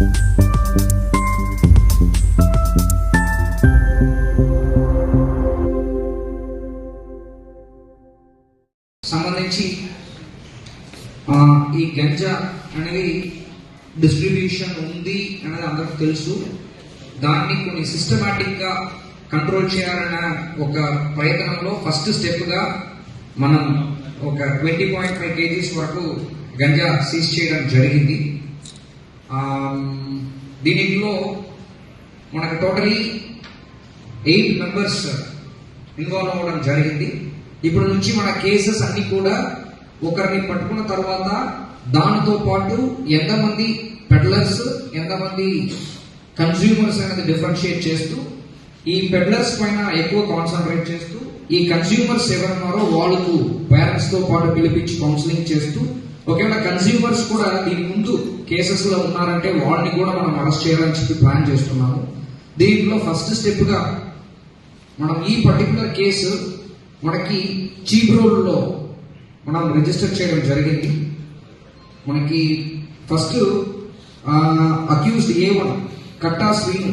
సంబంధించి ఈ గంజా అనేది డిస్ట్రిబ్యూషన్ ఉంది అనేది అందరికి తెలుసు. దాన్ని కొన్ని సిస్టమేటిక్గా కంట్రోల్ చేయాలన్న ఒక ప్రయత్నంలో ఫస్ట్ స్టెప్గా మనం ఒక ట్వంటీ పాయింట్ ఫైవ్ కేజీస్ వరకు గంజా సీజ్ చేయడం జరిగింది. దీనిలో మనకు టోటలీ ఎయిట్ మెంబర్స్ ఇన్వాల్వ్ అవ్వడం జరిగింది. ఇప్పుడు నుంచి మన కేసెస్ అన్ని కూడా ఒకరిని పట్టుకున్న తర్వాత దానితో పాటు ఎంతమంది పెడ్లర్స్ ఎంతమంది కన్స్యూమర్స్ అనేది డిఫరెన్షియేట్ చేస్తూ ఈ పెడ్లర్స్ పైన ఎక్కువ కాన్సన్ట్రేట్ చేస్తూ ఈ కన్స్యూమర్స్ ఎవరున్నారో వాళ్ళకు పేరెంట్స్తో పాటు పిలిపించి కౌన్సిలింగ్ చేస్తూ ఒకవేళ కన్స్యూమర్స్ కూడా దీని ముందు కేసెస్లో ఉన్నారంటే వాళ్ళని కూడా మనం అరెస్ట్ చేయాలని చెప్పి ప్లాన్ చేస్తున్నాము. దీంట్లో ఫస్ట్ స్టెప్గా మనం ఈ పర్టికులర్ కేసు మనకి చీప్ రోడ్లో మనం రిజిస్టర్ చేయడం జరిగింది. మనకి first accused A one Katta Srinu